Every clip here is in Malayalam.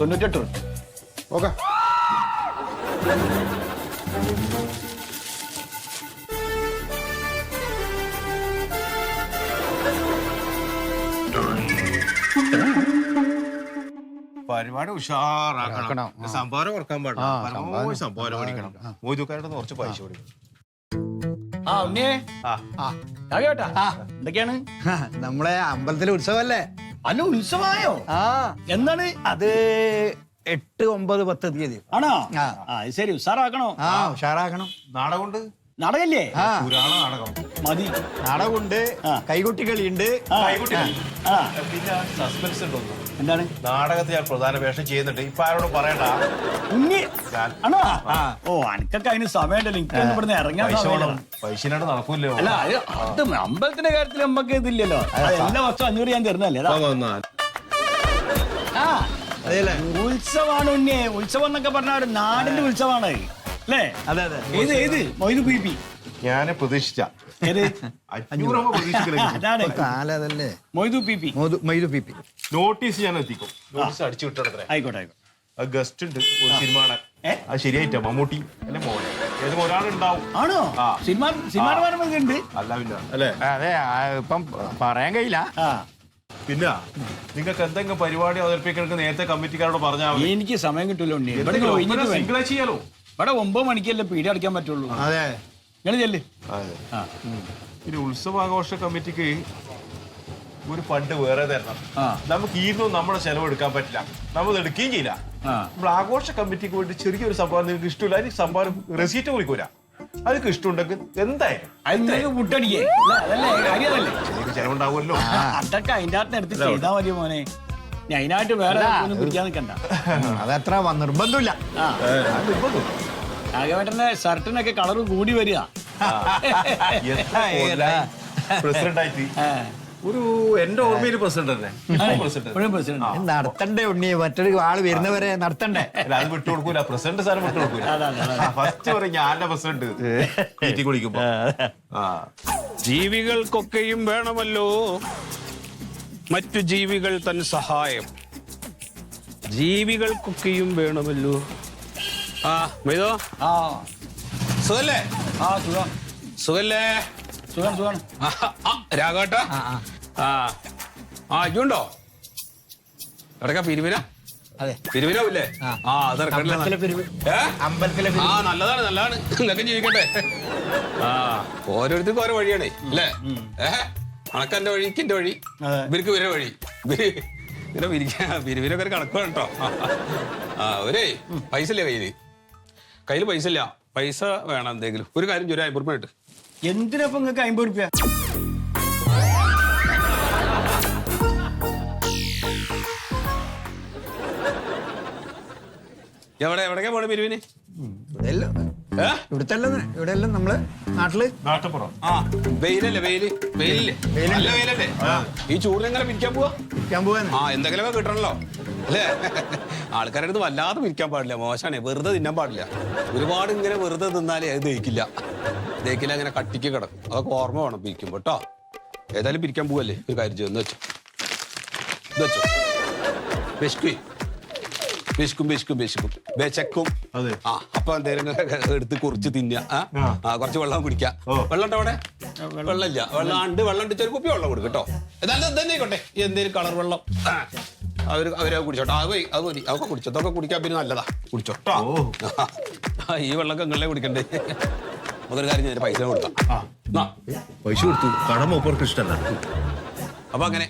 തൊണ്ണൂറ്റെട്ട് രൂപ. ഓക്കെ പരിപാടി ഉഷാറാക്കണം. സംഭാവന കുറയ്ക്കാൻ പാടില്ല. പരമാവധി സംഭാവന, ആ. മോദിക്കാരുടെ കുറച്ച് പൈസ കൊടുക്കണം ആ ഉണ്ണിയേ. ആ. ആ. എന്തൊക്കെയാണ്? നമ്മളെ അമ്പലത്തിലെ ഉത്സവല്ലേ അല്ല ഉത്സവമായോ? ആ. എന്താണ് അത് എട്ട് ഒമ്പത് പത്ത് തീയതി. ആണോ? ആ. ശരി. ഉഷാറാക്കണോ? ആ ഉഷാറാക്കണം. നാടകമുണ്ട്. നാടകല്ലേ ആ. പുരാണ നാടകം. മതി. നാടകമുണ്ട്. കൈകൊട്ടി കളിയുണ്ട്. ആ. പിന്നെ സസ്പെൻസ് ഉണ്ടോന്നു എന്താണ്? നാടകത്തിൽ ഞാൻ പ്രധാന വേഷം ചെയ്യുന്നുണ്ട്. ഇപ്പൊ ആരോടും പറയണ്ട. ഉണ്ണി. ഞാൻ- ആണോ? ഓ അനക്കൊക്കെ അതിന് സമയമുണ്ടല്ലോ. ഇവിടുന്ന് ഇറങ്ങാൻ പൈസ സമയമില്ല. വേണം നടക്കൂല്ലോ? അല്ല അത് അത് അമ്പലത്തിന്റെ കാര്യത്തിൽ നമുക്ക് ഇതില്ലല്ലോ. അത് എല്ലാ വർഷവും അഞ്ഞൂറ് ഞാൻ തരുന്നല്ലേ. ആ. ഉത്സവമാണ് ഉണ്ണിയെ ഉത്സവം എന്നൊക്കെ പറഞ്ഞ ഒരു നാടിന്റെ ഉത്സവമാണ്. അല്ലേ? അതെ അതെ. ഏത് ഏത്? Moidu P P. ഞാൻ പ്രതീക്ഷിച്ച. ഏത്? അഞ്ഞൂറാകുമ്പോ പ്രതീക്ഷിക്കണേ അതാണ്. കാലതല്ലേ Moidu P P. Moidu P P. Notice ഞാൻ എത്തിക്കും. നോട്ടീസ് അടിച്ചു വിട്ടത്ര ആയിക്കോട്ടെ ആയിക്കോട്ടെ. ഗസ്റ്റ് ഉണ്ട് ഒരു സിനിമയുടെ ഏ? അത് ശരിയായിട്ടാ? മമ്മൂട്ടി അല്ലെ മോനെ ഏതും ഒരാളുണ്ടാവും. ആണോ? സിനിമ സിനിമ ഉണ്ട് അല്ല പിന്നെ. അല്ലേ? അതെ ഇപ്പം പറയാൻ കഴിയില്ല. ആ. പിന്നെ നിങ്ങൾക്ക് എന്തെങ്കിലും പരിപാടി അവതരിപ്പിക്കണമെങ്കിൽ നേരത്തെ കമ്മിറ്റിക്കാരോട് പറഞ്ഞാൽ എനിക്ക് സമയം കിട്ടില്ല ചെയ്യാലോ? ഇവിടെ ഒമ്പത് മണിക്കല്ലേ പീടി അടിക്കാൻ പറ്റുള്ളൂ. അതെ. നിങ്ങൾ ചെല്ല്. അതെ. ആ പിന്നെ ഉത്സവാഘോഷ കമ്മിറ്റിക്ക് ഒരു ഫണ്ട് വേറെ തരണം. നമുക്ക് ഇന്നും നമ്മുടെ ചെലവ് എടുക്കാൻ പറ്റില്ല. നമ്മൾ എടുക്കുകയും ചെയ്യില്ല. നമ്മൾ ആഘോഷ കമ്മിറ്റിക്ക് വേണ്ടി ചെറിയൊരു സംഭാവന നിങ്ങൾക്ക് ഇഷ്ടമില്ല. അതിന് സംഭാവന റെസീറ്റ് വിളിക്കൂല അതൊക്കെ ഇഷ്ടമുണ്ടെങ്കിൽ എന്തായാലും. ചെലവുണ്ടാവുമല്ലോ. അതൊക്കെ അതിന്റെ അകത്ത് എടുത്ത് ചെയ്താൽ മതി മോനെ. അതിനായിട്ട് വേറെ പിടിക്കാൻ നിൽക്കണ്ട. അതത്ര നിർബന്ധമില്ല. നിർബന്ധം. രാഘവേട്ടന്റെ ഷർട്ടിനൊക്കെ കളർ കൂടി വരിക. പ്രസിഡന്റ് ആയിട്ട്. ഒരു എന്റെ ഓർമ്മയിൽ പ്രസിഡന്റ് തന്നെ ഇപ്പോഴും പ്രസിഡന്റ് നടത്തണ്ടേ ഉണ്ണി മറ്റൊരു ആൾ വരുന്നവരെ നടത്തണ്ടേ? അല്ല അത് വിട്ടുകൊടുക്കൂല പ്രസിഡന്റ് സാറ് വിട്ടുകൊടുക്കൂല അതാണ്, അതാണ്. ഫസ്റ്റ് പറയും ഞാന്റെ പ്രസിഡന്റ് കുടിക്കുമ്പോ ആ. ജീവികൾക്കൊക്കെയും വേണമല്ലോ. മറ്റു ജീവികൾ തൻ സഹായം. ജീവികൾക്കൊക്കെയും വേണമല്ലോ. ആ മെയ്തോ ആ. സുഖല്ലേ? ആ സുഖം. സുഖല്ലേ? സുഖം സുഖം. രാഘവട്ട. ആ ആ. ഇജുണ്ടോ എവിടെക്കാ പിരിവിന? അതെ. പിരിവിനാവില്ലേ? ആ. അത്? അമ്പലത്തിലെ. ആ നല്ലതാണ് നല്ലതാണ്. ഇതൊക്കെ ജീവിക്കട്ടെ. ആ ഓരോരുത്തർക്കും ഓരോ വഴിയാണേ അല്ലേ? ഏഹ് കണക്കെന്റെ വഴി വഴി. ഇവർക്ക് ഇവരെ വഴി. ഇവർ പിരിക്കാ പിരിവിനൊക്കെ ഒരു കണക്ക് വേണം കേട്ടോ. ആ ഒരേ പൈസ ഇല്ല കയ്യിൽ? കയ്യിൽ പൈസ ഇല്ല. പൈസ വേണം എന്തെങ്കിലും. ഒരു കാര്യം ചൊരു അമ്പത് രൂപ ഇട്ട് എന്തിനാ നിങ്ങൾക്ക് അമ്പത് റുപ്യ? എവിടെ എവിടേക്കാ പോണേ പിരിവിന് ഇവിടെയെല്ലാം. ഏ? ഇവിടുത്തെ എല്ലാം ഇവിടെ എല്ലാം നമ്മൾ നാട്ടിൽ. നാട്ടുപുറം. ആ വെയിലല്ലേ വെയിൽ? വെയിലില്ലേ? നല്ല വെയിലല്ലേ? ഈ ചൂടിനെങ്ങനെ പിരിക്കാൻ പോവാ? വിൽക്കാൻ പോവാന്ന്. ആ എന്തെങ്കിലുമൊക്കെ കിട്ടണല്ലോ. അല്ലേ? ആൾക്കാരുടെ അടുത്ത് വല്ലാതെ വിൽക്കാൻ പാടില്ല. മോശമാണ് വെറുതെ തിന്നാൻ പാടില്ല. ഒരുപാട് ഇങ്ങനെ വെറുതെ തിന്നാലേ അത് ദഹിക്കില്ല. ദഹിക്കില്ല അങ്ങനെ കട്ടിക്ക് കിടക്കും. അതൊക്കെ ഓർമ്മ വേണം പിരിക്കുമ്പോ കേട്ടോ ഏതായാലും പിരിക്കാൻ പോവല്ലേ? ഒരു കാര്യം ചെയ്യുന്ന വെച്ചോ. ഇത് വെച്ചോ. വിശക്കുവേ വിശക്കും വിശക്കും വിശക്കും വിശക്കും അതെ. ആ അപ്പൊ എന്തേലും എടുത്ത് കുറിച്ച് തിന്ന ആ? കുറച്ച് വെള്ളം കുടിക്കാം. ഓ. വെള്ളം ഉണ്ടോ അവിടെ? വെള്ളമില്ല. വെള്ളം ഉണ്ട്. വെള്ളം ഉണ്ട്. കുപ്പി വെള്ളം കൊടുക്കും കേട്ടോ എന്നാലും തന്നെ ആയിക്കോട്ടെ എന്തേലും കളർ വെള്ളം. അവർ അവരെ കുടിച്ചോട്ടോ. അത് മതി അത് മതി. അതൊക്കെ കുടിച്ചോ. അതൊക്കെ കുടിക്കാൻ പിന്നെ നല്ലതാ. കുടിച്ചോ. ട്ടോ. ആ, ഈ വെള്ളമൊക്കെ നിങ്ങളെ കുടിക്കണ്ടേ. നമുക്കൊരു കാര്യം ഞാൻ പൈസ കൊടുക്കാം ആ. പൈസ കൊടുത്തു. കട മൂപ്പർക്ക് ഇഷ്ടമല്ല അപ്പൊ അങ്ങനെ.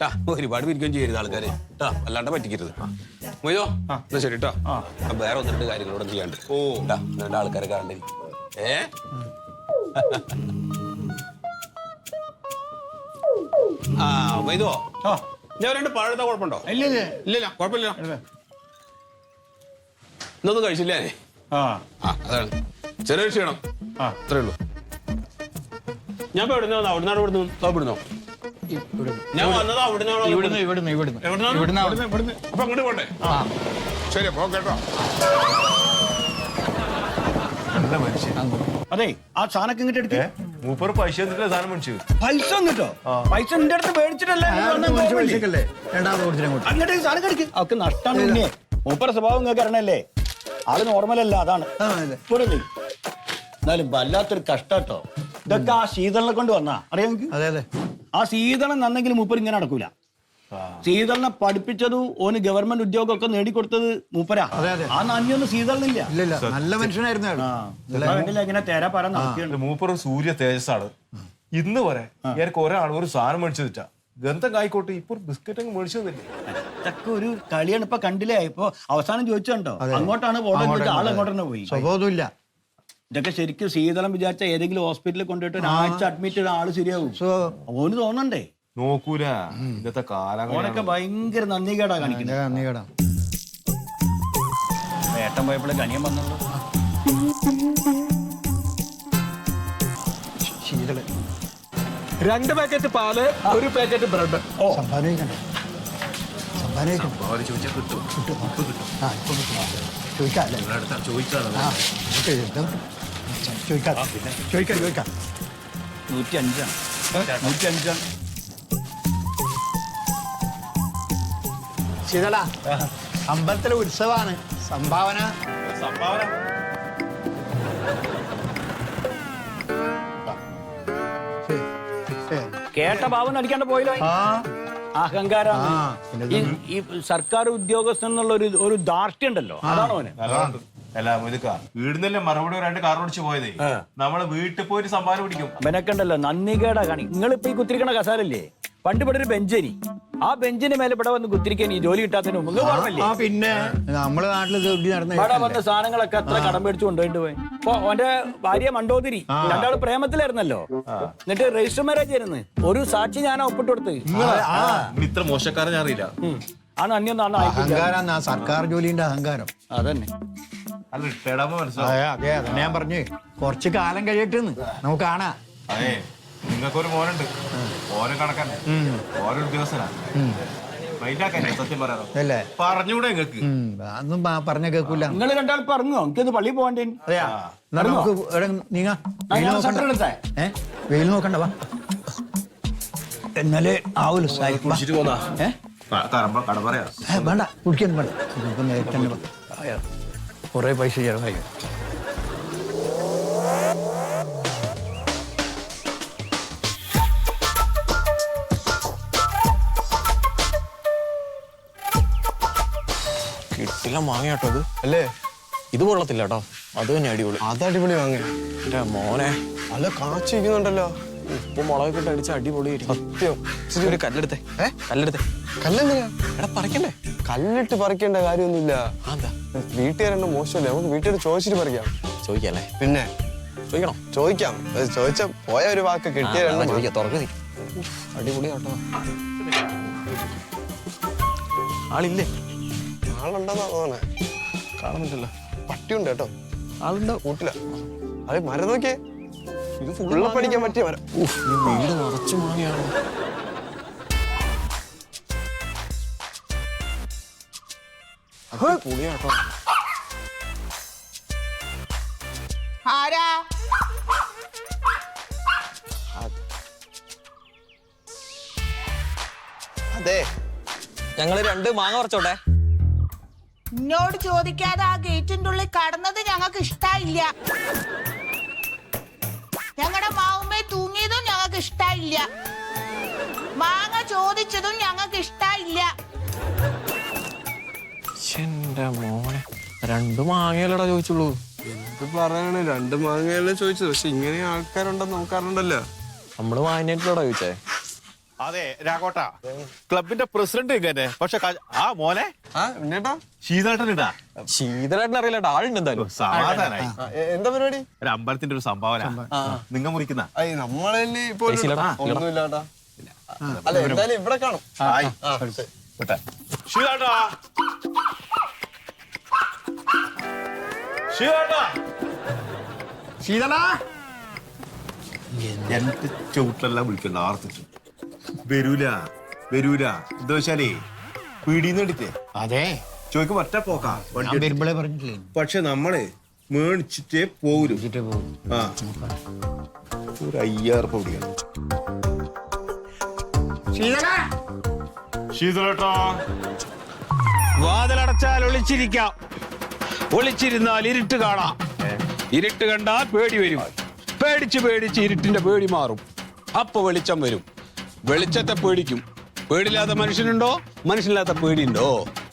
ട്ടാ, ഒരുപാട് പിരിക്കുകയും ചെയ്യരുത് ആൾക്കാരെ. ട്ടാ അല്ലാണ്ട് പറ്റിക്കരുത്. മൊയ്തോ എന്നാ ശരി കേട്ടോ വേറെ ഒന്ന് രണ്ട് കാര്യങ്ങളോട് ചെയ്യാണ്ട്. ഓ. രണ്ട് ആൾക്കാരെ കാണണ്ടേ. ഏ? ആ മൊയ്തോ ഞാൻ രണ്ട് പഴത്തെ കുഴപ്പമുണ്ടോ? ഇല്ല ഇല്ല ഇല്ലില്ല കുഴപ്പമില്ല. ഇന്നൊന്നും കഴിച്ചില്ലേ ആ. ആ അതാണ്. ചെറിയ ക്ഷീണം. ആ. അത്രേ ഉള്ളൂ. ഞാൻ ഇപ്പൊ എവിടുന്ന് വന്നോ? അവിടുന്നാണ് ഇവിടുന്ന്? ഇവിടുന്നോ? ഞാൻ വന്നത് അവിടുന്നാണോ ഇവിടുന്ന് ഇവിടുന്ന് ഇവിടുന്ന്. എവിടുന്നാണ്? ഇവിടുന്ന് ഇവിടുന്ന് ഇവിടുന്ന്. അപ്പൊ അങ്ങോട്ട് പോണ്ടേ? ശരി അപ്പൊ കേട്ടോ നല്ല മനുഷ്യൻ. അതെ ആ ചാനൊക്കെ ഇങ്ങോട്ട് എടുത്ത്? മൂപ്പർ പൈസ തന്നിട്ടില്ല സാധനം മേടിച്ചു. പൈസ ഒന്നിട്ടോ പൈസ എന്റെ അടുത്ത് മേടിച്ചിട്ടല്ലേ മൂപ്പർ അങ്ങോട്ട്. സാധനം കടിക്ക്. സ്വഭാവം നിങ്ങൾക്ക് അറിയണല്ലേ? ആൾ നോർമലല്ല അതാണ്. ആ അതെ. ഇവിടെ നില്ല്. എന്നാലും വല്ലാത്തൊരു കഷ്ടാട്ടോ. ഇതൊക്കെ ആ ശീതളിനെ കൊണ്ട് വന്നാ. അറിയാം നിങ്ങൾക്ക് ആ ശീതളം നന്നെങ്കിലും മൂപ്പർ ഇങ്ങനെ നടക്കൂല. ശീതളിനെ പഠിപ്പിച്ചത് ഓന് ഗവൺമെന്റ് ഉദ്യോഗമൊക്കെ നേടിക്കൊടുത്തത് മൂപ്പരാ. അതെ, അതെ. ആ നന്ദിയൊന്നും സീതളിനില്ല. നല്ല മനുഷ്യനായിരുന്നു ഇങ്ങനെ തേരാ നടക്കുകയാണ്. മൂപ്പർ സൂര്യ തേജസ്സാണ്. ഇന്ന് വരെ എനിക്ക് ഒരാൾ ഒരു സാധനം മേടിച്ചു വെച്ചാ. ഗന്ധം കായിക്കോട്ടെ ഇപ്പൊ ബിസ്ക്കറ്റ് അങ്ങ് മേടിച്ചു തന്നില്ലേ ഇതൊക്കെ ഒരു കളിയാണ് ഇപ്പൊ കണ്ടില്ലേ? ഇപ്പൊ അവസാനം ചോദിച്ചുണ്ടോ? അങ്ങോട്ടാണ് പോകേണ്ടത് ചോദിച്ചാൽ ആൾ അങ്ങോട്ട് തന്നെ പോയി. സ്വബോധമില്ല. ഇതൊക്കെ ശരിക്കും ശീതളം വിചാരിച്ച ഏതെങ്കിലും ഹോസ്പിറ്റലിൽ കൊണ്ടുപോയിട്ട് ഒരാഴ്ച അഡ്മിറ്റ് ചെയ്ത ആൾ ശരിയാവും. ഓന് തോന്നണ്ടേ? നോക്കൂല. ഇന്നത്തെ കാലം ഓനൊക്കെ ഭയങ്കര നന്ദി കേടാ കാണിക്കുന്നത് നീ കേടാ ഏട്ടൻ പോയപ്പോഴേ കനിയം വന്നുള്ളൂ രണ്ട് പാക്കറ്റ് പാൽ ഒരു പാക്കറ്റ് ബ്രെഡ് സമ്പാദിക്കണ്ടേ സമ്പാദിക്കണ്ടേ കിട്ടും. ആ ഇപ്പൊ കിട്ടും. ചോദിക്കാം അല്ലേ? ആ ഓക്കെ, ഇതാ. ചോദിക്കാം ചോദിക്കാം ചോദിക്കാം. നൂറ്റി അഞ്ചാണ് നൂറ്റി അഞ്ചാണ് ശീതള അമ്പലത്തിലെ ഉത്സവമാണ് സംഭാവന. സംഭാവന. കേട്ട ഭാവം അടിക്കാണ്ട് പോയില്ലോ. അഹങ്കാരാണ് അഹങ്കാരം. ഈ സർക്കാർ ഉദ്യോഗസ്ഥൻ എന്നുള്ള ഒരു ഒരു ധാർഷ്ട്യം ഉണ്ടല്ലോ. അതാണോ നല്ലോണം അല്ല മുതുക്ക വീടിന്നല്ലേ മറുപടി രണ്ട് കാർ ഓടിച്ചു പോയത് നമ്മൾ വീട്ടിൽ പോയിട്ട് സംഭാവന പിടിക്കും. മെനക്കണ്ടല്ലോ നന്ദി കേടാ കാണി. നിങ്ങളിപ്പോ ഈ കുത്തിരിക്കണ കസാലല്ലേ? പണ്ട് ഇവിടെ ഒരു ബെഞ്ചനി. ആ ബെഞ്ചിന് മേലെ ഇവിടെ വന്ന് കുത്തിരിക്കാൻ ഈ ജോലി കിട്ടാത്തതിന് മുമ്പ്. ആ പിന്നെ നമ്മളെ നാട്ടിൽ ഇവിടെ വന്ന സാധനങ്ങളൊക്കെ അത്ര കടം മേടിച്ചു കൊണ്ടുപോയിട്ട് പോയി. ഇപ്പൊ അവന്റെ ഭാര്യ മണ്ടോതിരി. രണ്ടാൾ പ്രേമത്തിലായിരുന്നല്ലോ. എന്നിട്ട് രജിസ്റ്റർ മാരേജ് ആയിരുന്നു. ഒരു സാക്ഷി ഞാൻ ഒപ്പിട്ട് കൊടുത്ത് ഇത്ര മോശക്കാരൻ ഞാൻ അറിയില്ല ആണ് ആ നന്ദിയൊന്നും അഹങ്കാരം സർക്കാർ ജോലിന്റെ അഹങ്കാരം. അതന്നെ. ഞാൻ പറഞ്ഞു. കുറച്ച് കാലം കഴിയട്ടെന്ന്. നമുക്ക് കാണാ. അതെ നിങ്ങൾക്കൊരു മോനുണ്ട്. ഓരോ കണക്കാണ്. ഓരോ ഉദ്യോഗസ്ഥനാ. മൈൻഡാക്കാൻ സത്യം പറയാറോ. അല്ലേ? പറഞ്ഞൂടെ നിങ്ങക്ക് ഉം, അതൊന്നും പ- പറഞ്ഞ കേക്കൂല നിങ്ങൾ കണ്ടാൽ പറഞ്ഞോ? എനിക്കൊന്ന് പള്ളി പോകണ്ടേ നമുക്ക് നീങ്ങ? വെയിൽ നോക്കണ്ട. വാ. എന്നാലേ ആവൂല വേണ്ട. കുടിക്കൊന്നും വേണ്ട. കുറേ പൈസ ചെലവായി. കിട്ടില്ല വാങ്ങിയാട്ടോ ഇത് അല്ലേ? ഇത് കൊള്ളത്തില്ല കേട്ടോ. അത് തന്നെ അടിപൊളി. അത് അടിപൊളി എന്റെ മോനെ. അല്ല കാച്ചിരിക്കുന്നുണ്ടല്ലോ. ഉപ്പ് മുളകൊക്കെ ഇട്ട് അടിച്ച അടിപൊളി സത്യം. ശരി ഒരു കല്ലെടുത്തെ. കല്ലെടുത്തേ. കല്ലെന്തിനാ? എടാ പറിക്കണ്ടേ? കല്ലിട്ട് പറിക്കേണ്ട കാര്യമൊന്നുമില്ല. അതാ വീട്ടുകാരെന്നെ മോശമല്ലേ? നമുക്ക് വീട്ടുകാർ ചോദിച്ചിട്ട് പറിക്കാം. ചോദിക്കല്ലേ? പിന്നെ? ചോദിക്കണം? ചോദിക്കാം. അത് ചോദിച്ച പോയ ഒരു വാക്ക് കിട്ടിയ ചോദിക്കാം. തുറക്കുന്നേ അടിപൊളി കേട്ടോ ആളില്ലേ? ആളുണ്ടെന്നാ തോന്നണേ. കാണുന്നില്ലല്ലോ പട്ടിയുണ്ട് കേട്ടോ. ആളുണ്ട്. കൂട്ടില്ല. അത് മരം നോക്കിയേ. ഇത് ഫുള്ള പഠിക്കാൻ പറ്റിയ മരം. വീട് നിറച്ചു മാങ്ങിയാണ്. പുളിയാട്ടോ. ആരാ? അതെ. ഞങ്ങൾ രണ്ട് മാങ്ങ പറിച്ചോട്ടെ. എന്നോട് ചോദിക്കാതെ ആ ഗേറ്റിന്റെ ഉള്ളിൽ കടന്നത് ഞങ്ങൾക്ക് ഇഷ്ടായില്ല. ഞങ്ങളുടെ മാവുമ്മേ തൂങ്ങിയതും ഞങ്ങൾക്ക് ഇഷ്ടായില്ല. മാങ്ങ ചോദിച്ചതും ഞങ്ങൾക്ക് ഇഷ്ടായില്ല. എന്റെ മോനെ. രണ്ട് ചോദിച്ചുള്ളൂ. എന്ത് പറയാണ്? രണ്ട് മാങ്ങയല്ലേ ചോദിച്ചത്. പക്ഷെ ഇങ്ങനെ ആൾക്കാരുണ്ടെന്ന് നോക്കാറുണ്ടല്ലോ നമ്മൾ വായനായിട്ടില്ലടാ ചോദിച്ചേ. അതെ രാഘോട്ട. ക്ലബിന്റെ പ്രസിഡന്റ് ഇങ്ങനെ പക്ഷെ ആ മോനെ? എന്നേട്ടാ ശീതളട്ടൻ ഇടാ ശീതളായിട്ട് അറിയില്ലട്ടാ ആളുണ്ട് എന്തായാലും. സമാധാനായി. എന്താ പരിപാടി? ഒരു അമ്പലത്തിന്റെ ഒരു സംഭാവന. നിങ്ങ മുറിക്കുന്ന. നമ്മളല്ലേ ഇപ്പൊ ഒന്നുമില്ലാട്ടാ. അല്ല എന്തായാലും ഇവിടെ കാണും. ശീതള. എന്റെ ചവിട്ടിലെല്ലാം വിളിക്കണ്ട ആർത്തിട്ട് വരൂല വരൂല. എന്താ വെച്ചാലേ പീടിന്ന് എടുത്തേ അതെ. ചോയ്ക്ക് ഒറ്റ പോക്കാ ഞാൻ വണ്ടി. വരുമ്പോഴേ പറഞ്ഞിട്ടില്ലേ പക്ഷെ നമ്മൾ മേടിച്ചിട്ടേ പോരും ആ. ഒരു അയ്യായിരം ശീതളേട്ടാ വാതിലടച്ചാൽ ഒളിച്ചിരിക്കാം. ഒളിച്ചിരുന്നാൽ ഇരുട്ട് കാണാം. ഇരുട്ട് കണ്ടാൽ പേടി വരും. പേടിച്ച് പേടിച്ച് ഇരുട്ടിന്റെ പേടി മാറും. അപ്പൊ വെളിച്ചം വരും. വെളിച്ചത്തെ പേടിക്കും. പേടില്ലാത്ത മനുഷ്യനുണ്ടോ? മനുഷ്യനില്ലാത്ത പേടിയുണ്ടോ?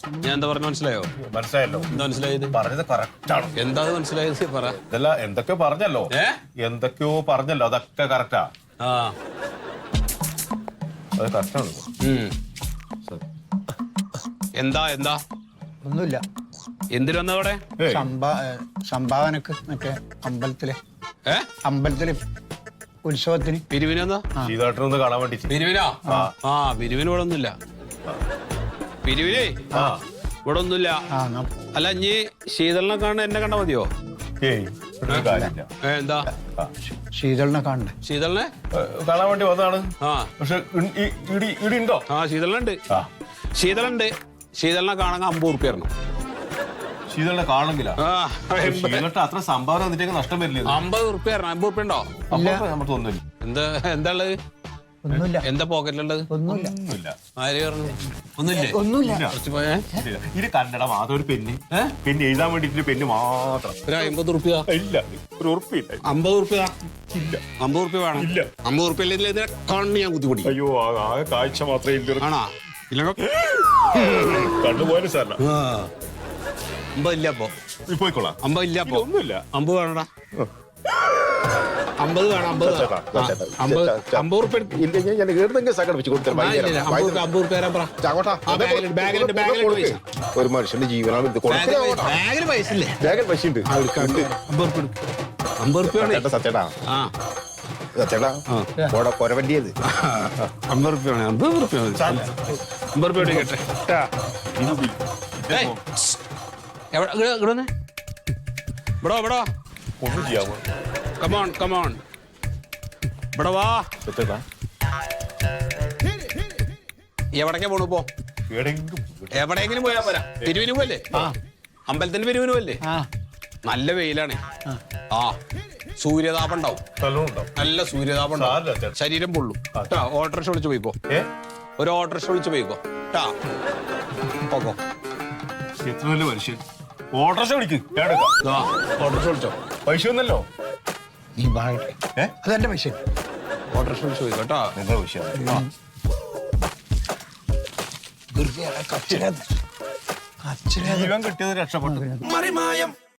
ഞാൻ എന്താ പറഞ്ഞു മനസ്സിലായോ? മനസ്സിലായല്ലോ. എന്താ മനസ്സിലായത്? പറഞ്ഞത് കറക്റ്റ് ആണ്. എന്താ അത് മനസ്സിലായത്? പറ. ഇതല്ല എന്തൊക്കെയോ പറഞ്ഞല്ലോ. ഏ? എന്തൊക്കെയോ പറഞ്ഞല്ലോ അതൊക്കെ കറക്റ്റാ ആ. അത് കറക്റ്റാണ് ഉം. എന്താ എന്താ? ഒന്നുമില്ല. എന്തിനു വന്നവിടെ ഏ, സംഭാവനക്ക് മറ്റേ അമ്പലത്തിലെ. ഏ? അമ്പലത്തിലെ ഉത്സവത്തിന്. ഇവിടൊന്നുമില്ല വന്നാ ശീതളേട്ടനൊന്ന് കാണാൻ വേണ്ടിട്ട്. പിരിവിനാ ആ. പിരിവിന് ഇവിടെ ഒന്നുമില്ല പിരിവിനേ ആ. ഇവിടെ ഒന്നുമില്ല ആ എന്നാ അല്ല ഇനി ശീതളിനെ കാണാൻ എന്നെ കണ്ടാ മതിയോ? എന്താ. ശീതളിനെ കാണണ്ടേ? ശീതളിനെ കാണാൻ വേണ്ടി വന്നതാണ്. ആ. പക്ഷെ ഇ- ഇ- ഇടി ഇടി ഉണ്ടോ ആ. ശീതളുണ്ട് ശീതളുണ്ട് ശീതളിനെ കാണാൻ അമ്പത് ഉറുപ്പ്യ ശീതളിനെ കാണുന്നില്ല ആ ശീതളട്ട അത്ര സംഭാവന വന്നിട്ടേക്ക് നഷ്ടം വരില്ല അമ്പത് റുപ്യ അമ്പത് റുപ്യ ഉണ്ടോ? അപ്പൊ നമുക്ക് തോന്നില്ല എന്താ എന്താ ഉള്ളത് ഒന്നുമില്ല. എന്താ പോക്കറ്റിലുള്ളത്? ഒന്നുമില്ല. ഒന്നുമില്ല. ആര് പറഞ്ഞു? ഒന്നുമില്ലേ? ഒന്നുമില്ല. കുറച്ച് പോയേ. ഇത് മാത്രം ഒരു പെന്ന്. പെന്ന് എഴുതാൻ വേണ്ടിട്ട് പെന്ന് മാത്രം. ഒരു അമ്പത് റുപ്യ ഇല്ല. ഒരു ഉറപ്പില്ല അമ്പത് റുപ്യ ഇല്ല. അമ്പത് റുപ്യ വേണം. ഇല്ല. അമ്പത് റുപ്യ കണ്ണ് ഞാൻ കുത്തിപ്പൊടി അയ്യോ ആ- ആകെ കാഴ്ച മാത്രമേ ഇല്ല. ആണോ? ഇല്ല കണ്ടുപോയാലും സാറില്ല ആ. അപ്പോ അപ്പൊ പോയിക്കോളാം. അമ്പത് ഇല്ല അപ്പൊ ഒന്നുമില്ല അമ്പത് വേണടാ. അമ്പത് വേണം അമ്പത് ചേട്ടാ, ആ, അമ്പത് ഞാൻ ഏതെങ്കിലും സംഘടിപ്പിച്ച് കൊടുത്തരാം ആ, ഇല്ല, ഇല്ല, അമ്പത് ഉറുപ്പ്യ, അമ്പത് ഉറുപ്പ്യ തരാൻ പറ. ചാങ്ങോട്ടാ ആ, ബാഗിലുണ്ട്, ബാഗിലുണ്ട്, ബാഗിലുണ്ട് പൈസ. ഒരു മനുഷ്യന്റെ ജീവനാണ് ഇത്. ബാഗിൽ പൈസ- ഇല്ലേ? ബാഗിൽ പൈസ ഉണ്ട്. ആ, എടുക്കാം, എടുക്കാം. അമ്പത് ഉറുപ്പ്യ എടുക്ക്. അമ്പത് വേണേ. ചേട്ടാ സച്ചേട്ടാ ആ. സച്ചേട്ടാ പോടെ കൊരവണ്ടിയത് അമ്പത് ഉറുപ്പ്യ വേണേ അമ്പത് ഉറുപ്പ്യ മതി അമ്പത് എടുക്കട്ടെ ഏയ്. എവിടെ ഇവിടെ വന്നേ. ഒന്നും ചെയ്യാമോ കമോൺ കമോൺ ഇവിടെ വാ. എവിടേക്കാ പോണു ഇപ്പോ? എവിടെയെങ്കിലും എവിടെയെങ്കിലും പോയാ പോരാ. പിരിവിന് പോവല്ലേ അമ്പലത്തിന്റെ പിരിവിന് പോവല്ലേ നല്ല വെയിലാണ്. ആ. സൂര്യതാപം ഉണ്ടാവും. നല്ല സൂര്യതാപം ഉണ്ടാവും. സാരമില്ല, ചേട്ടാ. ശരീരം പൊള്ളും. ട്ടാ ഓട്ടോറിക്ഷ വിളിച്ച് പോയിക്കോ. ഏ? ഒരു ഓട്ടോറിക്ഷ വിളിച്ച് പോയിക്കോ. ട്ടാ. പോക്കോ. എത്ര മനുഷ്യൻ. ഓട്ടോറിക്ഷ വിളിക്ക്. ഞാൻ എടുക്കാം. ദാ, ഓട്ടോറിക്ഷ വിളിച്ചോ. പൈസ ഒന്നല്ലോ നീ വാങ്ങട്ടെ. ഏ? അതെന്റെ പൈസ. ഓട്ടോറിക്ഷ വിളിച്ച് പോയിക്കോ ട്ടാ എന്താ പൈസ. വെറുതെ കച്ചിലത് കച്ചിലത് ജീവൻ കിട്ടിയത് രക്ഷപ്പെട്ടു.